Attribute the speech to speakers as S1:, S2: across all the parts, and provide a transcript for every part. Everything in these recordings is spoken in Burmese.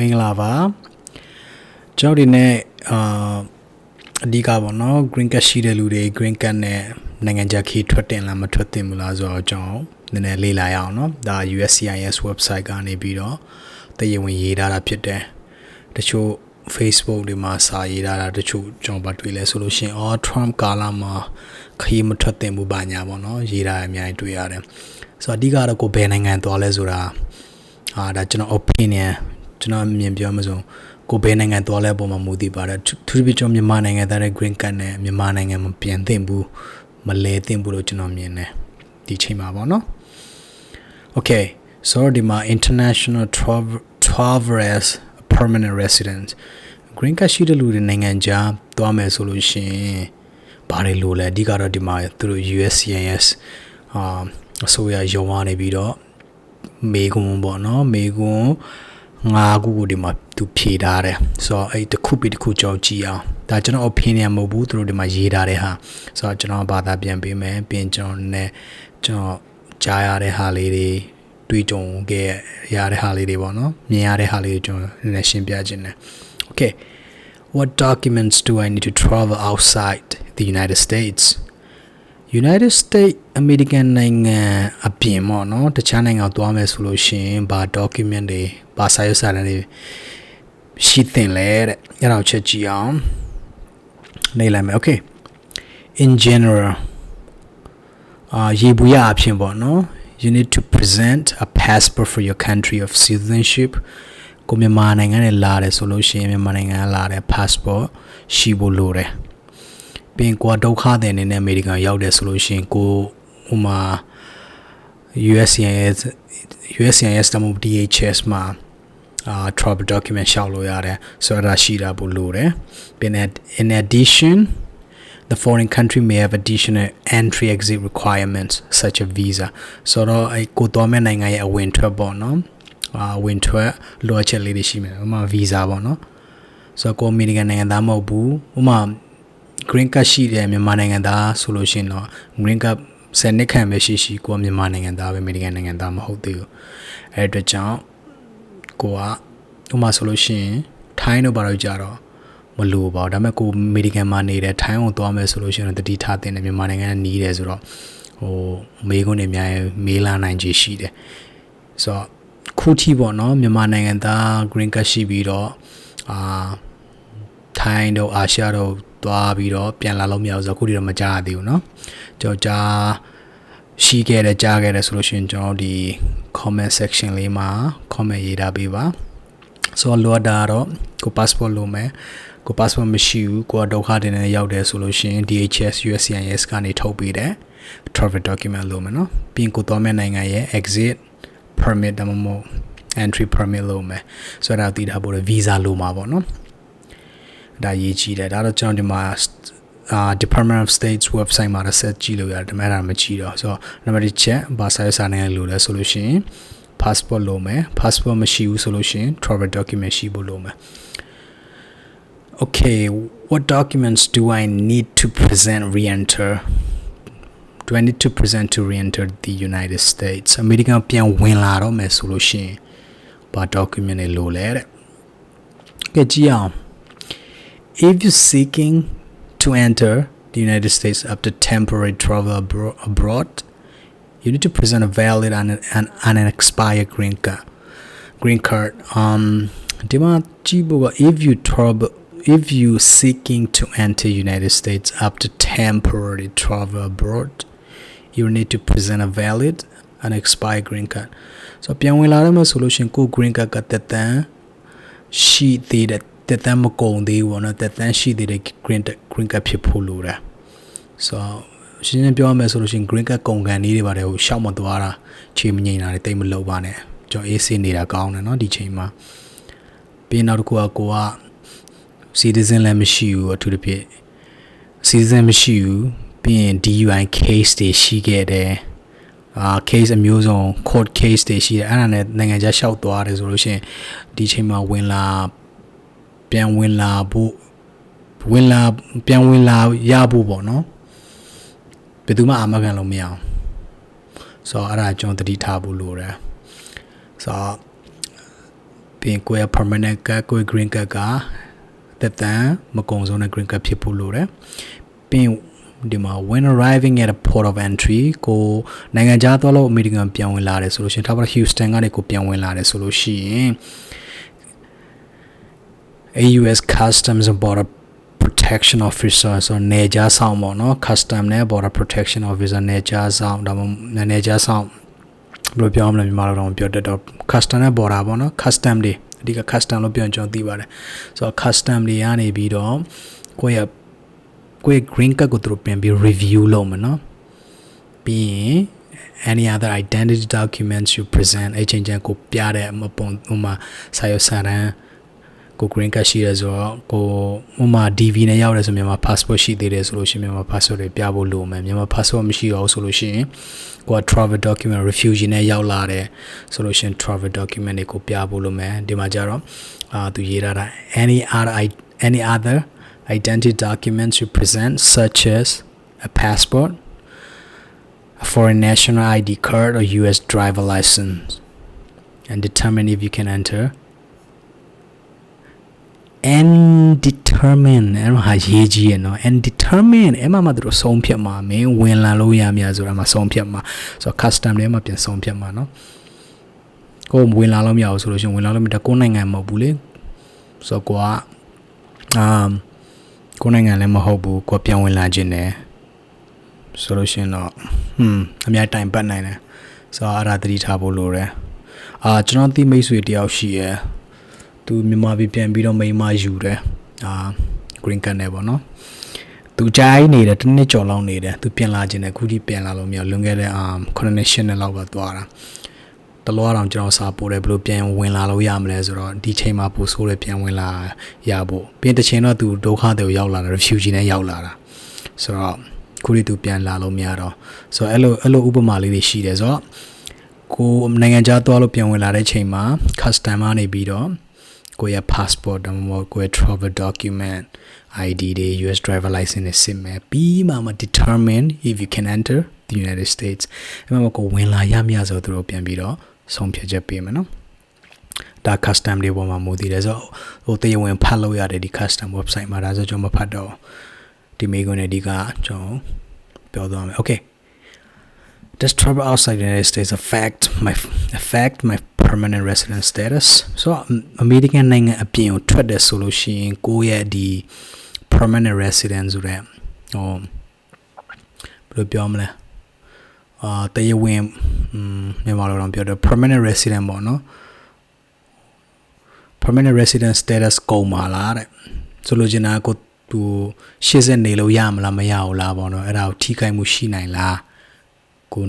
S1: မင်္ဂလာပါကျွန်တော်ဒီနေ့အာအဓိကပေါ့နော် green card ရှိတဲ့လူတွေ green card နဲ့နိုင်ငံခြားခီးထွက်တင်လားမထွက်တင်ဘူးလားဆိုတော့ကျွန်တော်နည်းနည်းလေ့လာရအောင်နော်ဒါ USCIS website ကနေပြီးတော့တရားဝင်ရေးထားတာဖြစ်တယ်တချို့ Facebook တွေမှာစာရေးထားတာတချို့ကျွန်တော်ပါတွေ့လဲဆိုလို့ရှင်အော် Trump ကာလမှာခရီးမထွက်တင်ဘူးပါညာပေါ့နော်ရေးထားအများကြီးတွေ့ရတယ်ဆိုတော့အဓိကတော့ကိုဘယ်နိုင်ငံသွားလဲဆိုတာအာဒါကျွန်တော် opinion ကျွန်တော်မြင်ပြောမှဆိုကိုဘယ်နိုင်ငံသွားလဲပုံမှာမူတည်ပါတယ်သူတို့ကျွန်တော်မြန်မာနိုင်ငံသားတဲ့ green card နဲ့မြန်မာနိုင်ငံမှာပြန်သင့်ဘူးမလဲသင့်ဘူးလို့ကျွန်တော်မြင်တယ်ဒီချိန်မှာပေါ့နော် Okay so ဒီမှာ international travelers permanent resident green card ရှိတဲ့လူတွေနိုင်ငံခြားသွားမယ်ဆိုလို့ရှိရင်ဘာတွေလိုလဲအဓိကတော့ဒီမှာသူတို့ USCIS အာအစိုးရရုံးကနေပြီးတော့မေကွန်ပေါ့နော်မေကွန် ငါးခုကိုဒီမှာသူဖြေထားတယ်ဆိုတော့အဲ့တစ်ခုပြီးတစ်ခုကြောက်ကြည့်အောင်ဒါကျွန်တော် opinion မဟုတ်ဘူးသူတို့ဒီမှာရေးထားတဲ့ဟာဆိုတော့ကျွန်တော်ဘာသာပြန်ပေးမယ်ပြင်ကျွန်တော်နဲ့ကျွန်တော်ကြားရတဲ့ဟာလေးတွေတွေးကြုံခဲ့ရတဲ့ဟာလေးတွေပေါ့နော်မြင်ရတဲ့ဟာလေးတွေကျွန်တော်နည်းနည်းရှင်းပြခြင်းတယ် okay what documents do i need to travel outside the united states United States American နိုင်ငံအပြင်ပေါ့နော်တခြားနိုင်ငံကိုသွားမယ်ဆိုလို့ရှိရင်ဘာ document တွေဘာစာရွက်စာတမ်းတွေရှိသင့်လဲတဲ့အဲ့ဒါကိုချက်ကြည့်အောင်နေလိုက်မယ် okay in general အာရေဘူးရအဖြစ်ပေါ့နော် you need to present a passport for your country of citizenship ကိုမြန်မာနိုင်ငံနဲ့လာတယ်ဆိုလို့ရှိရင်မြန်မာနိုင်ငံကလာတဲ့ passport ရှိဖို့လိုတယ် ပြင်ကွာဒုက္ခတဲ့အနေနဲ့အမေရိကန်ရောက်တယ်ဆိုလို့ရှိရင်ကိုဟိုမှာ USCIS USCIS တမို့ DHS မှာအာ travel document ရှောက်လို့ရတယ်ဆိုတော့ရှိတာပို့လို့တယ်ပြင် in addition the foreign country may have additional entry exit requirements such as visa ဆိုတော့အဲကိုတော်မဲ့နိုင်ငံရဲ့အဝင်ထွက်ပေါ့နော်အာဝင်ထွက်လိုအပ်ချက်လေးတွေရှိမယ်ဥပမာ visa ပေါ့နော်ဆိုတော့ကိုအမေရိကန်နိုင်ငံသားမဟုတ်ဘူးဥပမာ green card ရှိတယ်မြန်မာနိုင်ငံသားဆိုလို့ရှိရင်တော့ green card ဆယ်နှစ်ခန့်ပဲရှိရှိကိုကမြန်မာနိုင်ငံသားပဲအမေရိကန်နိုင်ငံသားမဟုတ်သေးဘူးအဲအတွက်ကြောင့်ကိုကဥပမာဆိုလို့ရှိရင်ထိုင်းတို့ဘာလို့ကြတော့မလိုပါဘူးဒါပေမဲ့ကိုအမေရိကန်မှာနေတယ်ထိုင်းကိုသွားမယ်ဆိုလို့ရှိရင်တတိထားတင်တယ်မြန်မာနိုင်ငံကနေတယ်ဆိုတော့ဟိုမေးခွန်းတွေအများကြီးမေးလာနိုင်ခြေရှိတယ်ဆိုတော့ခုထိပေါ့နော်မြန်မာနိုင်ငံသား green card ရှိပြီးတော့အာထိုင်းတို့အာရှတို့ သွားပြီးတော့ပြန်လာလို့မရဘူးဆိုတော့ခုထိတော့မကြားရသေးဘူးเนาะကျွန်တော်ကြားရှိခဲ့တယ်ကြားခဲ့တယ်ဆိုလို့ရှိရင်ကျွန်တော်ဒီ comment section လေးမှာ comment ရေးထားပေးပါဆိုတော့လိုအပ်တာတော့ကို passport လိုမယ်ကို passport မရှိဘူးကိုကဒုက္ခတင်နေရောက်တယ်ဆိုလို့ရှိရင် DHS USCIS ကနေထုတ်ပေးတယ် travel document လိုမယ်เนาะပြီးရင်ကိုသွားမဲ့နိုင်ငံရဲ့ exit permit ဒါမှမဟုတ် entry permit လိုမယ်ဆိုတော့တည်ထားဖို့ visa လိုမှာပေါ့เนาะ ဒါရေးကြည့်တယ်ဒါတော့ကျွန်တော်ဒီမှာအာ Department of State's website မှာဆက်ကြည့်လို့ရတယ်ဒါပေမဲ့ဒါမကြည့်တော့ဆိုတော့နံပါတ်1ချက်ဘာစာရေးစာနဲ့လို့လဲဆိုလို့ရှိရင် passport လိုမယ် passport မရှိဘူးဆိုလို့ရှိရင် travel document ရှိဖို့လိုမယ် Okay what documents do I need to present re-enter do I need to present to re-enter the United States American ပြန်ဝင်လာတော့မယ်ဆိုလို့ရှိရင်ဘာ document တွေလိုလဲတဲ့ကြည့်ကြည့်အောင် if you're seeking to enter the United States after temporary travel abro- abroad, you need to present a valid and an, and an expired green card. Green card. Um, if you travel, if you seeking to enter United States after temporary travel abroad, you need to present a valid and expired green card. So ပြန်ဝင်လာရမယ့်ဆိုလို့ရှင်ကို green card ကတက်တန်းရှိသေးတဲ့ တက်တန်းမကုန်သေးဘူးပေါ့နော်တက်တန်းရှိသေးတဲ့ green green card ဖြစ်ဖို့လိုတာဆိုတော့ရှင်းရှင်းပြောရမယ်ဆိုလို့ရှိရင် green card ကုန်ကန်လေးတွေပါတယ်ဟိုရှောက်မသွားတာခြေမငိမ့်တာတွေတိတ်မလုံပါနဲ့ကျွန်တော်အေးဆေးနေတာကောင်းတယ်နော်ဒီချိန်မှာပြီးနောက်တစ်ခုကကိုက citizen လည်းမရှိဘူးအထူးသဖြင့် citizen မရှိဘူးပြီးရင် DUI case တွေရှိခဲ့တယ်အာ case အမျိုးစုံ court case တွေရှိတယ်အဲ့ဒါနဲ့နိုင်ငံခြားလျှောက်သွားတယ်ဆိုလို့ရှိရင်ဒီချိန်မှာဝင်လာ ပြန်ဝင်လာဖို့ဝင်လာပြန်ဝင်လာရဖို့ပေါ့နော်ဘယ်သူမှအာမခံလို့မရအောင်ဆိုတော့အဲ့ဒါကျွန်တော်တတိထားဖို့လိုတယ်ဆိုတော့ပြီးရင်ကိုယ့်ရဲ့ permanent card ကိုယ့်ရဲ့ green card ကတက်တန်မကုံဆုံးတဲ့ green card ဖြစ်ဖို့လိုတယ်ပြီးရင်ဒီမှာ when arriving at a port of entry ကိုနိုင်ငံခြားသွားလို့အမေရိကန်ပြန်ဝင်လာတယ်ဆိုလို့ရှိရင်ထားပါ Houston ကနေကိုပြန်ဝင်လာတယ်ဆိုလို့ရှိရင် AUS Customs and Border protection officer ဆိုနေကြဆောင်ပေါ့နော် custom နဲ့ border protection officer နေကြဆောင်ဒါမှနေကြဆောင်ဘယ်လိုပြောမလဲမြန်မာလိုတော့ပြောတတ်တော့ custom နဲ့ border ပေါ့နော် custom တွေအဓိက custom လို့ပြောရင်ကျွန်တော်သိပါတယ်ဆိုတော့ custom တွေကနေပြီးတော့ကိုယ့်ရဲ့ကိုယ့်ရဲ့ green card ကိုသူတို့ပြန်ပြီး review လုပ်မယ်နော်ပြီးရင် any other identity documents you present အချင်းချင်းကိုပြတဲ့မပုံဟိုမှာစာရွက်စာတမ်း ကို green card ရှိရဲဆိုတော့ကိုဥမာ DV နဲ့ရောက်ရဲဆိုမြန်မာ passport ရှိသေးတယ်ဆိုလို့ရှိရင်မြန်မာ passport တွေပြဖို့လိုမယ်မြန်မာ passport မရှိတော့ဆိုလို့ရှိရင်ကိုက travel document refugee နဲ့ရောက်လာတယ်ဆိုလို့ရှိရင် travel document တွေကိုပြဖို့လိုမယ်ဒီမှာကျတော့အာသူရေးထားတာ any other any other identity documents you present such as a passport a foreign national ID card or US driver license and determine if you can enter and determine အဲ့မှာရေးကြီးရနော် and determine အဲ့မှာမှသူတို့ဆုံးဖြတ်မှာမင်းဝင်လာလို့ရမလားဆိုတာမှာဆုံးဖြတ်မှာဆိုတော့ custom တွေမှာပြန်ဆုံးဖြတ်မှာနော်ကိုဝင်လာလို့မရဘူးဆိုလို့ရှိရင်ဝင်လာလို့မတကိုနိုင်ငံမဟုတ်ဘူးလေဆိုတော့ကိုကအာကိုနိုင်ငံလည်းမဟုတ်ဘူးကိုပြန်ဝင်လာခြင်းတယ်ဆိုလို့ရှိရင်တော့ဟွန်းအများတိုင်ပတ်နိုင်တယ်ဆိုတော့အဲ့ဒါသတိထားဖို့လိုတယ်အာကျွန်တော်သိမိတ်ဆွေတယောက်ရှိရယ် သူမြန်မာပြည်ပြန်ပြီးတော့မိန်းမယူတယ်အာ green card နဲ့ပေါ့နော်သူကြိုင်းနေတယ်တစ်နှစ်ကျော်လောက်နေတယ်သူပြန်လာခြင်းနဲ့ခုထိပြန်လာလို့မရလွန်ခဲ့တဲ့အာ9နှစ်10နှစ်လောက်ကသွားတာတလောအောင်ကျွန်တော်စာပို့တယ်ဘယ်လိုပြန်ဝင်လာလို့ရမလဲဆိုတော့ဒီချိန်မှာပို့ဆိုးတယ်ပြန်ဝင်လာရဖို့ပြီးတစ်ချိန်တော့သူဒုက္ခတွေကိုရောက်လာတာ refugee နဲ့ရောက်လာတာဆိုတော့ခုထိသူပြန်လာလို့မရတော့ဆိုတော့အဲ့လိုအဲ့လိုဥပမာလေးတွေရှိတယ်ဆိုတော့ကိုနိုင်ငံခြားသွားလို့ပြန်ဝင်လာတဲ့ချိန်မှာ custom ကနေပြီးတော့ ကိုယ့်ရဲ့ passport ဒါမှမဟုတ်ကိုယ့်ရဲ့ travel document ID တွေ US driver license တွေစစ်မယ်ပြီးမှမှ determine if you can enter the United States အဲ့မှာကိုဝင်လာရမရဆိုတော့သူတို့ပြန်ပြီးတော့ဆုံးဖြတ်ချက်ပေးမယ်နော်ဒါ custom တွေပေါ်မှာမူတည်တယ်ဆိုတော့ဟိုတရားဝင်ဖတ်လို့ရတယ်ဒီ custom website မှာဒါဆိုကျွန်တော်မဖတ်တော့ဒီမိကွန်းနဲ့ဒီကကျွန်တော်ပြောသွားမယ် okay does travel outside the United States affect my affect my permanent resident status so American နိုင်ငံအပြင်ကိုထွက်တယ်ဆိုလို့ရှိရင်ကိုယ့်ရဲ့ဒီ permanent resident ဆိုတဲ့ဟိုဘယ်လိုပြောမလဲအာတရားဝင်မြန်မာလိုတော့ပြောတယ် permanent resident ပေါ့နော် permanent resident status ကုန်ပါလားတဲ့ဆိုလိုချင်တာကိုသူရှေ့ဆက်နေလို့ရမလားမရဘူးလားပေါ့နော်အဲ့ဒါကိုထိခိုက်မှုရှိနိုင်လား ကို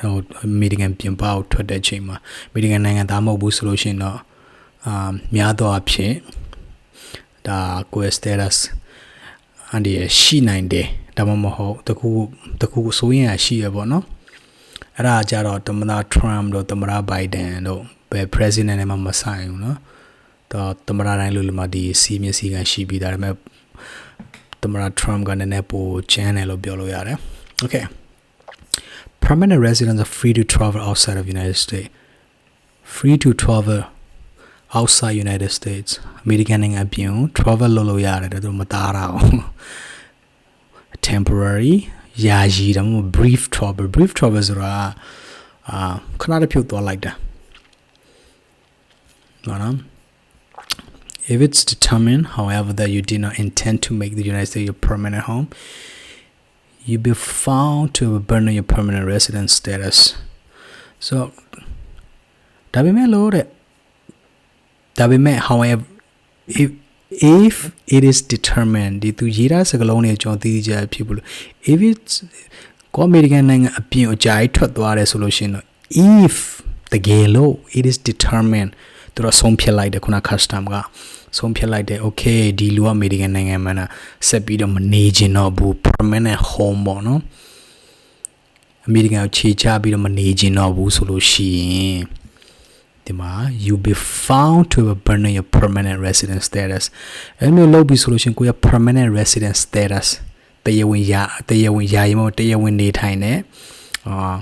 S1: ဟိုအမေရိကန်ပြင်ပကိုထွက်တဲ့ချိန်မှာအမေရိကန်နိုင်ငံသားမဟုတ်ဘူးဆိုလို့ရှိရင်တော့အာများသောအားဖြင့်ဒါကို status အန်ဒီရှိနိုင်တယ်ဒါမှမဟုတ်တကူတကူဆိုရင်ရှိရပေါ့နော်အဲ့ဒါကြတော့သမ္မတ Trump တို့သမ္မတ Biden တို့ဘယ် president နဲ့မှမဆိုင်ဘူးနော်တော့သမ္မတတိုင်းလို့လည်းမဒီစီမျက်စိကရှိပြီးဒါပေမဲ့သမ္မတ Trump ကလည်းနည်းပိုချမ်းတယ်လို့ပြောလို့ရတယ် okay permanent residents are free to travel outside of United States free to travel outside United States American နိုင်ငံအပြင် travel လုပ်လို့ရတယ်သူမသားတာအောင် temporary ယာယီဒါမှမဟုတ် brief travel brief travel ဆိုတာအာခဏတစ်ဖြုတ်သွားလိုက်တာနော် If it's determined, however, that you did not intend to make the United States your permanent home, you be found to abandon your permanent residence status. So, ဒါပေမဲ့လို့တဲ့ဒါပေမဲ့ however if if it is determined ဒီသူရေးတာစကားလုံးတွေကျွန်တော်သိကြဖြစ်ဘူးလို့ if it's ကိုအမေရိကန်နိုင်ငံအပြင်အကြိုက်ထွက်သွားတယ်ဆိုလို့ရှိရင်တော့ if တကယ်လို့ it is determined သူတို့ဆုံးဖြတ်လိုက်တယ်ခုန custom က ဆုံးဖြတ်လိုက်တယ် okay ဒီလူကအမေရိကန်နိုင်ငံမှာဆက်ပြီးတော့မနေချင်တော့ဘူး permanent home ပေါ့နော်အမေရိကန်ကိုခြေချပြီးတော့မနေချင်တော့ဘူးဆိုလို့ရှိရင်ဒီမှာ you be found to have burned your permanent resident status အဲ့မျိုးလုပ်ပြီးဆိုလို့ရှိရင်ကိုရ permanent resident status တရားဝင်ရတရားဝင်ရရင်မတရားဝင်နေထိုင်နေအာ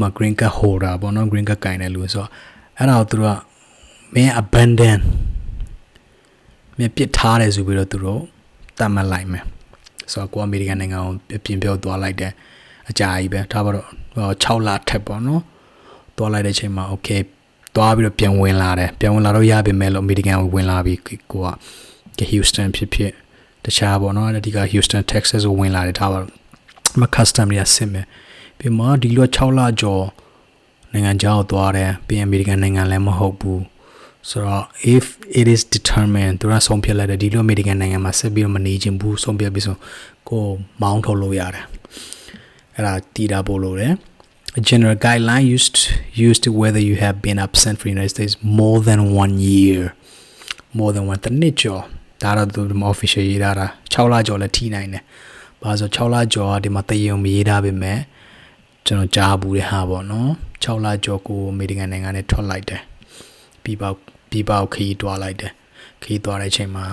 S1: မ green card holder ပေါ့နော် green card ကင်တဲ့လူဆိုတော့အဲ့ဒါကိုသူတို့ကမင်း abandon မင်းပြစ်ထားတယ်ဆိုပြီးတော့သူတို့တတ်မှတ်လိုက်မယ်ဆိုတော့ကိုအမေရိကန်နိုင်ငံကိုပြင်ပြောသွားလိုက်တယ်အကြာကြီးပဲဒါပါတော့6လထက်ပေါ့နော်သွားလိုက်တဲ့အချိန်မှာ okay သွားပြီးတော့ပြန်ဝင်လာတယ်ပြန်ဝင်လာတော့ရပြီမဲ့လို့အမေရိကန်ကိုဝင်လာပြီးကိုက Houston ဖြစ်ဖြစ်တခြားပေါ့နော်ဒီက Houston Texas ကိုဝင်လာတယ်ဒါပါတော့မ custom တွေကစစ်မယ်ပြီးမှဒီလို6လကျော်နိုင်ငံခြားကိုသွားတယ်ပြီးအမေရိကန်နိုင်ငံလည်းမဟုတ်ဘူး ဆိုတော့ if it is determined သူကဆုံးဖြတ်လိုက်တယ်ဒီလိုအမေရိကန်နိုင်ငံမှာဆက်ပြီးတော့မနေချင်ဘူးဆုံးဖြတ်ပြီးဆိုကိုမောင်းထုတ်လို့ရတယ်အဲ့ဒါတည်တာပို့လို့တယ် A general guideline used used to whether you have been absent from the United States more than one year more than one တနစ်ကျော်ဒါတော့သူ official ရေးထားတာ6လကျော်လည်းထိနိုင်တယ်။ဘာလို့6လကျော်ကဒီမှာတည်ရုံမရေးထားပေမဲ့ကျွန်တော်ကြားဘူးတဲ့ဟာပေါ့နော်6လကျော်ကိုအမေရိကန်နိုင်ငံနဲ့ထွက်လိုက်တယ်။ပြီးပေါ ပြီးပေါခီးတွားလိုက်တယ်။ခီးတွားတဲ့အချိန်မှာ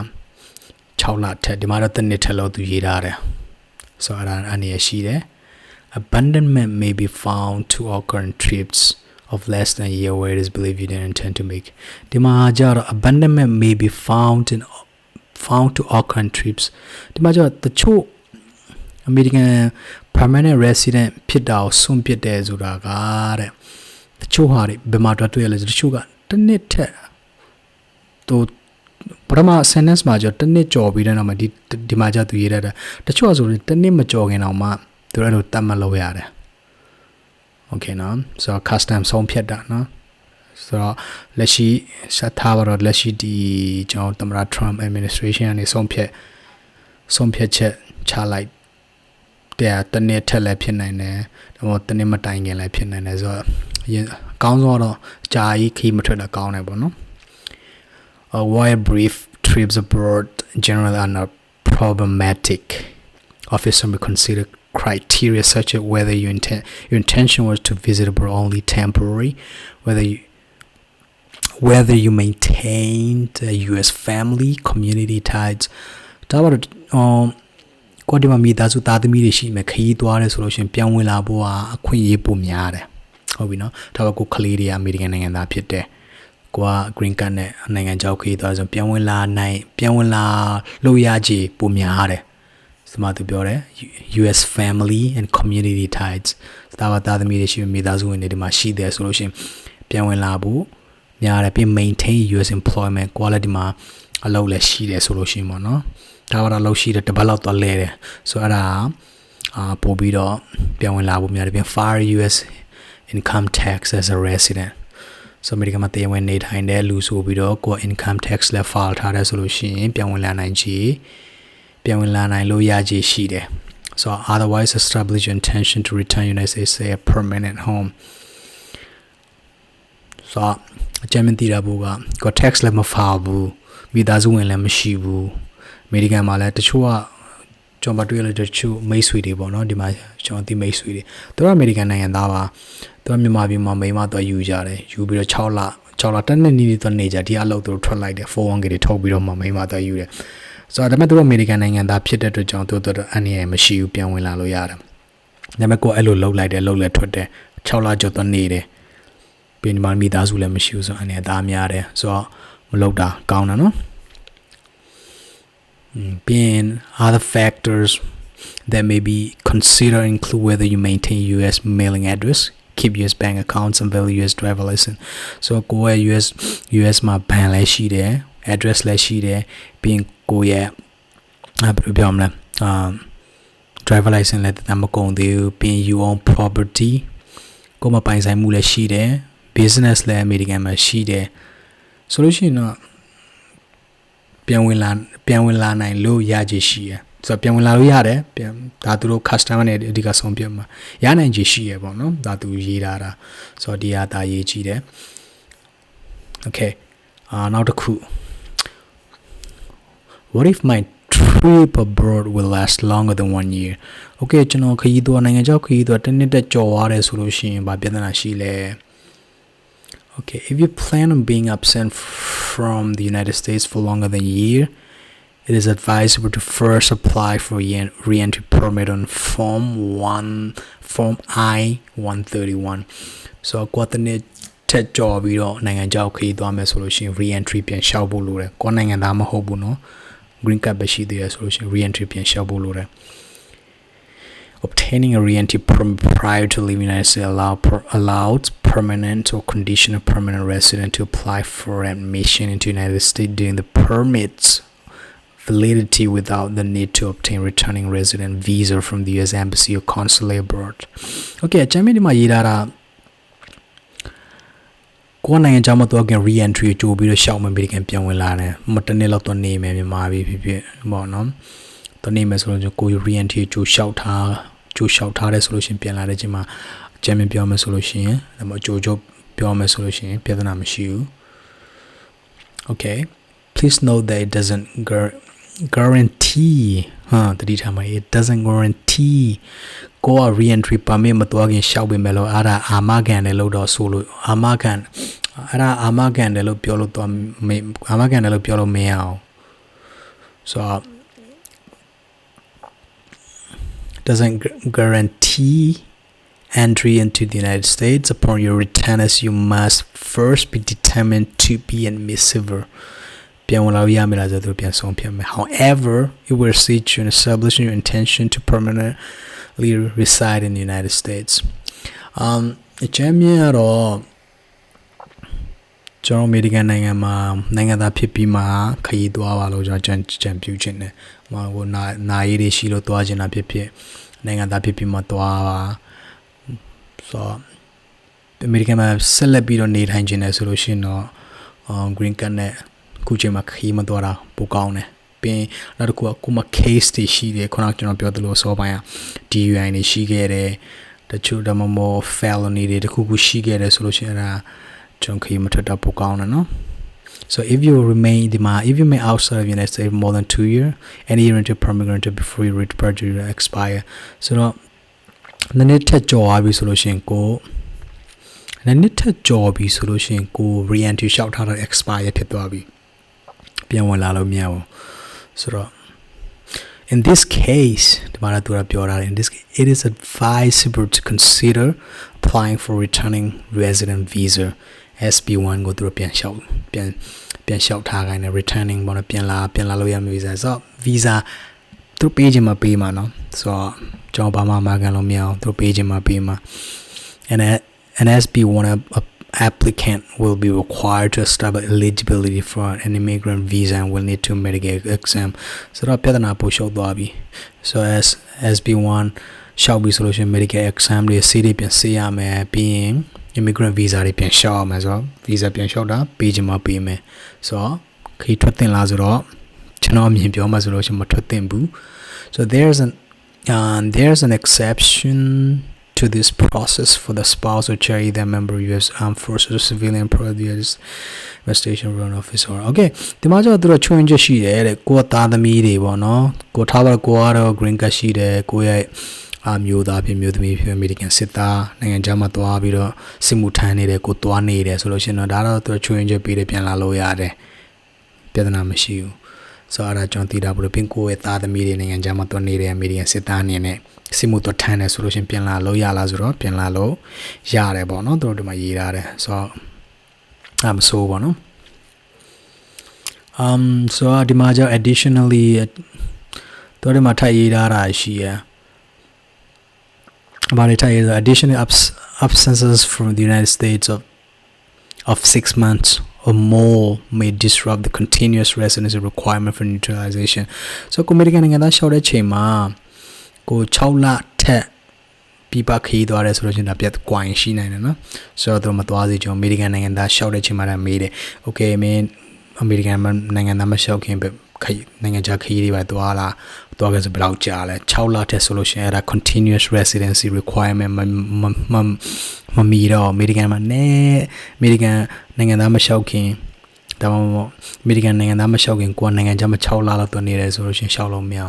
S1: 6လထက်ဒီမှာတော့တနစ်ထက်လို့သူရေးထားတယ်။ဆိုတော့အဲ့ဒါအနေရရှိတယ်။ abandonment may be found to occur in trips of less than a year where it is believed you didn't intend to make ဒီမှာကြတော့ abandonment may be found in found to occur in trips ဒီမှာကျတော့တချို့ American permanent resident ဖြစ်တာကိုစွန့်ပစ်တယ်ဆိုတာကတဲ့တချို့ဟာတွေဘယ်မှာတွေ့ရလဲဆိုတချို့ကတစ်နှစ်ထက် သူပထမ sentence မှာကျတော့တစ်နှစ်ကြော်ပြီးတဲ့နောက်မှာဒီဒီမှာကျသူရေးရတာတချို့ဆိုရင်တစ်နှစ်မကြော်ခင်တော့မှသူတို့အဲ့လိုတတ်မှတ်လို့ရတယ်โอเคနော်ဆိုတော့ custom ဆုံးဖြတ်တာနော်ဆိုတော့လက်ရှိဆက်ထားပါတော့လက်ရှိဒီကျွန်တော်သမ္မတ Trump administration ကနေဆုံးဖြတ်ဆုံးဖြတ်ချက်ချလိုက်တဲ့တနေ့ထက်လည်းဖြစ်နိုင်တယ်ဒါမှမဟုတ်တနေ့မတိုင်ခင်လည်းဖြစ်နိုင်တယ်ဆိုတော့အကောင်းဆုံးတော့ဂျာကြီးခီးမထွက်တာကောင်းတယ်ပေါ့နော် uh, why brief trips abroad generally are not problematic officer may consider criteria such as whether you intend your intention was to visit abroad only temporary whether you whether you maintained a US family community ties ဒါပါတော့ကိုဒီမှာမိသားစုသားသမီးတွေရှိမယ်ခရီးသွားတယ်ဆိုလို့ရှိရင်ပြန်ဝင်လာဖို့ကအခွင့်အရေးပိုများတယ်ဟုတ်ပြီနော်ဒါပေမဲ့ကိုကလေးတွေကအမေရိကန်နိုင်ငံသားဖြစ်တယ် ကိုက green card နဲ့နိုင်ငံခြားခရီးသွားဆိုပြန်ဝင်လာနိုင်ပြန်ဝင်လာလို့ရကြပိုများတယ်စမသူပြောတယ် US family and community ties ဒါပါသားသမီးတွေရှိမိသားစုဝင်တွေဒီမှာရှိတယ်ဆိုလို့ရှိရင်ပြန်ဝင်လာဖို့များတယ်ပြီး maintain US employment quality မှာအလုပ်လည်းရှိတယ်ဆိုလို့ရှိရင်ပေါ့နော်ဒါကတော့အလုပ်ရှိတယ်တပတ်လောက်တော့လဲတယ်ဆိုတော့အဲ့ဒါအာပို့ပြီးတော့ပြန်ဝင်လာဖို့များတယ်ပြန် fire US income tax as a resident ဆိုအမေရိကန်မှာတရားဝင်နေထိုင်တဲ့လူဆိုပြီးတော့ကိုယ် income tax လည်း file ထားတယ်ဆိုလို့ရှိရင်ပြန်ဝင်လာနိုင်ချေပြန်ဝင်လာနိုင်လို့ရချေရှိတယ် so otherwise establish your intention to return United States say a permanent home so အကြမ်းမသိတာဘူးကကို tax လည်းမ file ဘူးမိသားစုဝင်လည်းမရှိဘူးအမေရိကန်မှာလည်းတချို့ကကျွန်တော်တွေ့ရတဲ့တချို့မိတ်ဆွေတွေပေါ့နော်ဒီမှာကျွန်တော်ဒီမိတ်ဆွေတွေသူတို့အမေရိကန်နိုင်ငံသားပါ သူကမြန်မာပြည်မှာမိန်းမတော့ယူကြတယ်ယူပြီးတော့6လ6လတက်နေနေတော့နေကြဒီအလုပ်သူတို့ထွက်လိုက်တယ် 401k တွေထုတ်ပြီးတော့မှမိန်းမတော့ယူတယ်ဆိုတော့ဒါပေမဲ့သူတို့အမေရိကန်နိုင်ငံသားဖြစ်တဲ့အတွက်ကြောင့်သူတို့အန်ရမရှိဘူးပြန်ဝင်လာလို့ရတယ်ဒါပေမဲ့ကိုအဲ့လိုလှုပ်လိုက်တယ်လှုပ်လဲထွက်တယ်6လကျော်တော့နေတယ်ပြီးဒီမှာမိသားစုလည်းမရှိဘူးဆိုတော့အန်ရသားများတယ်ဆိုတော့မလှုပ်တာကောင်းတာနော် being other factors that may be considered include whether you maintain US mailing address keep US bank accounts and valid US driver license so ကိုယ့်ရဲ့ US US မှာ ban လည်းရှိတယ် address လည်းရှိတယ်ပြီးရင်ကိုယ့်ရဲ့အဲဘယ်လိုပြောမလဲအာ driver license လည်းတမကုန်သေးဘူးပြီးရင် you own property ကိုယ်မပိုင်ဆိုင်မှုလည်းရှိတယ် business လည်း American မှာရှိတယ်ဆိုလို့ရှိရင်တော့ပြန်ဝင်လာပြန်ဝင်လာနိုင်လို့ရကြရှိရ ဆိုတော့ပြန်ဝင်လာလို့ရတယ်ပြန်ဒါသူတို့ customer နဲ့အဓိကဆုံးပြမှာရနိုင်ကြရှိရပေါ့နော်ဒါသူရေးထားတာဆိုတော့ဒီဟာဒါရေးကြည့်တယ် okay အာနောက်တစ်ခု what if my trip abroad will last longer than 1 year okay ကျွန်တော်ခရီးသွားနိုင်ငံခြားခရီးသွားတစ်နှစ်တက်ကြော်သွားတယ်ဆိုလို့ရှိရင်ဗာပြဿနာရှိလဲ Okay, if you plan on being absent from the United States for longer than a year, it is advisable to first apply for a re-entry permit on Form 1, Form I-131. So, ကွာတနစ် ထက်ကြော်ပြီးတော့နိုင်ငံခြားခရီးသွားမယ်ဆိုလို့ရှိရင် re-entry ပြန်လျှောက်ဖို့လိုတယ်ကိုယ်နိုင်ငံသားမဟုတ်ဘူးเนาะ green card ပဲရှိသေးတယ်ဆိုလို့ရှိရင် re-entry ပြန်လျှောက်ဖို့လိုတယ် obtaining a re-entry permit prior to leaving the United States allow, per, allows permanent or conditional permanent resident to apply for admission into the United States during the permit's Validity without the need to obtain returning resident visa from the US Embassy or consulate abroad. Okay, အချမ်းမြေဒီမှာရေးထားတာကိုယ်နိုင်ငံခြားမှာတော့က re-entry ကိုကြိုးပြီးတော့ရှောက်မယ်အမေရိကန်ပြန်ဝင်လာတယ်။မတနေ့လောက်တော့နေမယ်မြန်မာပြည်ဖြစ်ဖြစ်ပေါ့နော်။တော့နေမယ်ဆိုတော့ကိုယ် re-entry ကြိုးရှောက်ထားကြိုးရှောက်ထားတယ်ဆိုလို့ရှိရင်ပြန်လာတဲ့ချိန်မှာအချမ်းမြေပြောမယ်ဆိုလို့ရှိရင်ဒါမှကြိုးကြိုးပြောမယ်ဆိုလို့ရှိရင်ပြဿနာမရှိဘူး။ Okay. Please note that it doesn't guarantee ဟာတတိထားမှာ it doesn't guarantee ကိုက re-entry permit မသွားခင်ရှောက်ပေးမယ်လို့အဲ့ဒါအာမခံတယ်လို့တော့ဆိုလို့အာမခံအဲ့ဒါအာမခံတယ်လို့ပြောလို့တော့မေအာမခံတယ်လို့ပြောလို့မရအောင်ဆိုတော့ doesn't guarantee entry into the United States upon your return as you must first be determined to be admissible ပြန်ဝင်လာရမယ်လားဆိုတော့ပြန်ဆုံးဖြတ်မယ် however it will see you in establishing your intention to permanently reside in the United States um အချမ်းမြင်တော့ကျွန်တော်အမေရိကန်နိုင်ငံမှာနိုင်ငံသားဖြစ်ပြီးမှခရီးသွားပါလို့ကျွန်တော်ကြံကြံပြုချင်တယ်။ဟိုဟိုနာနာရီတွေရှိလို့သွားချင်တာဖြစ်ဖြစ်နိုင်ငံသားဖြစ်ပြီးမှသွားပါဆိုတော့အမေရိကန်မှာဆက်လက်ပြီးတော့နေထိုင်ခြင်းတယ်ဆိုလို့ရှိရင်တော့ green card နဲ့ ခုချိန်မှာခရီးမသွားတာပိုကောင်းတယ်ပြီးနောက်တစ်ခုကကိုမ case တွေရှိတယ်ခုနကကျွန်တော်ပြောသလိုစောပိုင်းက DUI တွေရှိခဲ့တယ်တချို့ဒါမှမဟုတ် felony တွေတခုခုရှိခဲ့တယ်ဆိုလို့ရှိရင်အဲ့ဒါကျွန်ခရီးမထွက်တာပိုကောင်းတယ်နော် So if you remain the if you remain outside of the United States more than two years, any year into permanent granted before you reach purchase will expire. So တော့နည်းနည်းထက်ကြော်သွားပြီဆိုလို့ရှိရင်ကိုနည်းနည်းထက်ကြော်ပြီဆိုလို့ရှိရင်ကို re-entry လျှောက်ထားတာ expire ဖြစ်သွားပြီ ပြန်ဝင်လာလို့မရဘူးဆိုတော့ in this case ဒီမှာသူကပြောတာ in this case, it is advisable to consider applying for returning resident visa SB1 ကိုသူတို့ပြန်လျှောက်ပြန်ပြန်လျှောက်ထားခိုင်းတယ် returning ဘောနော်ပြန်လာပြန်လာလို့ရမယ့် visa ဆိုတော့ visa သူပေးခြင်းမပေးမှာနော်ဆိုတော့ကျွန်တော်ဘာမှမကန်လို့မရအောင်သူပေးခြင်းမပေးမှာ and an SB1 applicant will be required to establish eligibility for an immigrant visa and will need to medical exam ဆိုတော့ပြဿနာပိုရှုပ်သွားပြီ so as SB1 ရှောက်ပြီဆိုလို့ရှိရင် medical exam တွေစီးတွေပြန်ဆေးရမယ်ပြီးရင် immigrant visa တွေပြန်လျှောက်အောင်မယ်ဆိုတော့ visa ပြန်လျှောက်တာပေးချင်မှပေးမယ်ဆိုတော့ခရီးထွက်တင်လားဆိုတော့ကျွန်တော်အမြင်ပြောမှဆိုလို့ရှိရင်မထွက်တင်ဘူး so there's an uh, there's an exception to this process for the spouse or child either member of US armed forces or civilian produce investigation run officer okay ဒီမှာကျတော့သူတို့ချွင်းချက်ရှိတယ်တဲ့ကိုကသားသမီးတွေပေါ့နော်ကိုထားတော့ကိုကတော့ green card ရှိတယ်ကိုရဲ့အမျိုးသားဖြစ်မျိုးသမီးဖြစ်အမေရိကန်စစ်သားနိုင်ငံခြားမှာသွားပြီးတော့စစ်မှုထမ်းနေတယ်ကိုသွားနေတယ်ဆိုလို့ရှိရင်တော့ဒါတော့သူချွင်းချက်ပေးတယ်ပြန်လာလို့ရတယ်ပြဿနာမရှိဘူးဆိုတော့အဲ့ဒါကျွန်တော်သိတာဘလို့ပင်ကိုရဲ့သားသမီးတွေနိုင်ငံခြားမှာသွားနေတဲ့အမေရိကန်စစ်သားအနေနဲ့ စစ်မှုတော့ထမ်းတယ်ဆိုလို့ရှိရင်ပြန်လာလို့ရလားဆိုတော့ပြန်လာလို့ရတယ်ပေါ့နော်သူတို့ဒီမှာရေးထားတယ်ဆိုတော့အမဆိုးပေါ့နော် um so ဒီမှာကျ additionally တို့ဒီမှာထပ်ရေးထားတာရှိရဘာလဲထပ်ရေးထား additional abs absences from the United States of of 6 months or more may disrupt the continuous residency requirement for neutralization so ကိုအမေရိကန်နိုင်ငံသားရှောက်တဲ့ချိန်မှာ ကို6လထက်ပြပခီးသွားတယ်ဆိုလို့ရှိရင်ဒါပြတ်ကွိုင်းရှိနိုင်တယ်နော်ဆိုတော့တို့မသွားစေကျွန်တော်အမေရိကန်နိုင်ငံသားရှောက်တဲ့ချိန်မှာလည်းမေးတယ် okay မင်းအမေရိကန်နိုင်ငံသားမရှောက်ခင်ပဲခရီးနိုင်ငံခြားခရီးတွေပဲသွားလာသွားခဲ့ဆိုဘယ်လောက်ကြာလဲ6လထက်ဆိုလို့ရှိရင်အဲ့ဒါ continuous residency requirement မမမမီတော့အမေရိကန်မှာနဲ့အမေရိကန်နိုင်ငံသားမလျှောက်ခင်ဒါမှမဟုတ်အမေရိကန်နိုင်ငံသားမလျှောက်ခင်ကိုယ်နိုင်ငံခြားမှာ6လလောက်တွနေတယ်ဆိုလို့ရှိရင်လျှောက်လို့မရ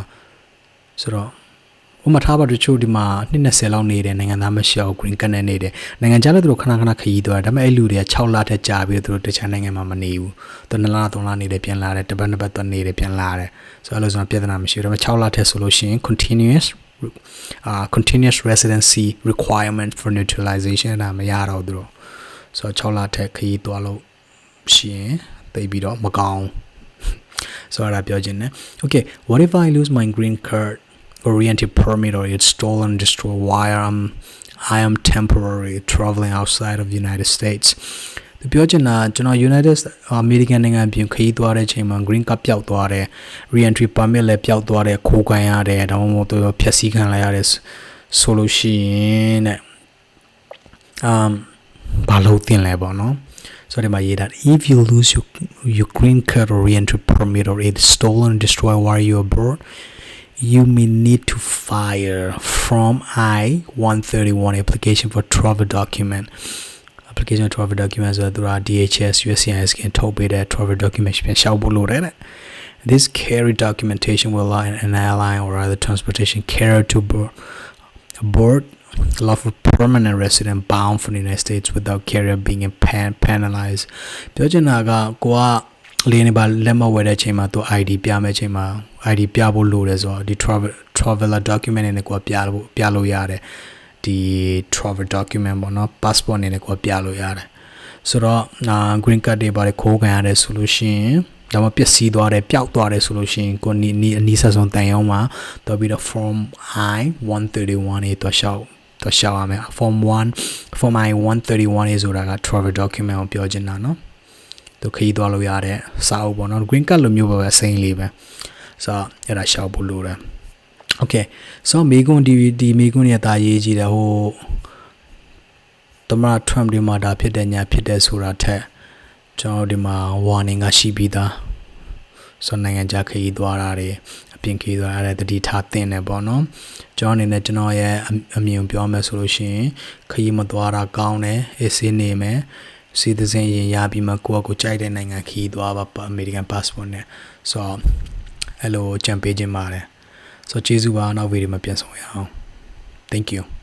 S1: ဆိုတော့ ဥမာထားပါတချို့ဒီမှာ20လောက်နေတယ်နိုင်ငံသားမရှောက် green card နဲ့နေတယ်နိုင်ငံခြားလည်းသူတို့ခဏခဏခရီးသွားတယ်ဒါပေမဲ့အဲ့လူတွေက6လထက်ကြာပြီးသူတို့တခြားနိုင်ငံမှာမနေဘူးသူ2လ3လနေတယ်ပြန်လာတယ်တပတ်နှစ်ပတ်သွားနေတယ်ပြန်လာတယ်ဆိုတော့အဲ့လိုဆိုတော့ပြဿနာမရှိဘူးဒါပေမဲ့6လထက်ဆိုလို့ရှိရင် continuous uh continuous residency requirement for neutralization ဒါမရတော့သူတို့ဆိုတော့6လထက်ခရီးသွားလို့ရှိရင်သိပြီးတော့မကောင်းဆိုတော့ပြောချင်တယ် okay what if i lose my green card oriented permit or it's stolen destroyed while i'm i am temporarily traveling outside of the united states သူပြောချင်တာကျွန်တော် United American နိုင်ငံပြင်ခရီးသွားတဲ့အချိန်မှာ green card ပျောက်သွားတယ် re-entry permit လည်းပျောက်သွားတယ်ခိုးကန်ရတယ်ဒါမှမဟုတ်တော့ဖျက်ဆီးခံလိုက်ရတယ်ဆိုလို့ရှိရင်တဲ့ um ဘာလို့တင်လဲပေါ့နော်ဆိုတော့ဒီမှာရေးတာ if you lose your your green card or re-entry permit or it's stolen destroyed while you're abroad you may need to file from I-131 application for travel document application travel document ဆိုတော့သူက DHS USCIS ကထုတ်ပေးတဲ့ travel document ပြန်ရှောက်ဖို့လိုတယ်တဲ့ This carry documentation will allow an airline or other transportation carrier to board, board lawful permanent resident bound for the United States without carrier being pen, penalized ပြောချင်တာကကိုက လေနေပါလက်မဝယ်တဲ့အချိန်မှာသူ ID ပြမယ်အချိန်မှာ ID ပြဖို့လိုတယ်ဆိုတော့ဒီ travel traveler document နဲ့ကိုကပြလို့ပြလို့ရတယ်ဒီ travel document ပေါ့နော် passport နဲ့ကိုကပြလို့ရတယ်ဆိုတော့ green card တွေပါတယ်ခိုးခံရတယ်ဆိုလို့ရှိရင်ဒါမှပျက်စီးသွားတယ်ပျောက်သွားတယ်ဆိုလို့ရှိရင်ကိုနီနီအနီးဆက်ဆုံးတန်ရုံးမှာတော့ပြီးတော့ form i 131ရေးတော့ရှောက်တော့ရှောက်ရမယ် form 1 form i 131ရေးဆိုတာက travel document ကိုပြောချင်တာเนาะ သူခရီးသွားလို့ရတဲ့စာအုပ်ပေါ့နော် green card လိုမျိုးပဲအစိမ်းလေးပဲဆိုတော့အဲ့ဒါရှောက်ဖို့လိုတယ် okay so မိကွန်းဒီဒီမိကွန်းရဲ့တာရေးကြည့်တယ်ဟိုသမရ Trump ဒီမှာဒါဖြစ်တဲ့ညာဖြစ်တဲ့ဆိုတာထက်ကျွန်တော်ဒီမှာ warning ကရှိပြီးသားဆိုနိုင်ငံခြားခရီးသွားတာတွေအပြင်ခရီးသွားရတဲ့တတိထားသင့်တယ်ပေါ့နော်ကျွန်တော်အနေနဲ့ကျွန်တော်ရဲ့အမြင်ပြောမယ်ဆိုလို့ရှိရင်ခရီးမသွားတာကောင်းတယ်အေးဆေးနေမယ် စီးသစဉ်ရင်ရပြီးမှကိုယ့်အကိုကြိုက်တဲ့နိုင်ငံခရီးသွားပါအမေရိကန် passport နဲ့ဆိုတော့အဲ့လိုကြံပေးခြင်းပါတယ်ဆိုတော့ကျေးဇူးပါနောက်ဗီဒီယိုမှာပြန်ဆောင်ရအောင် thank you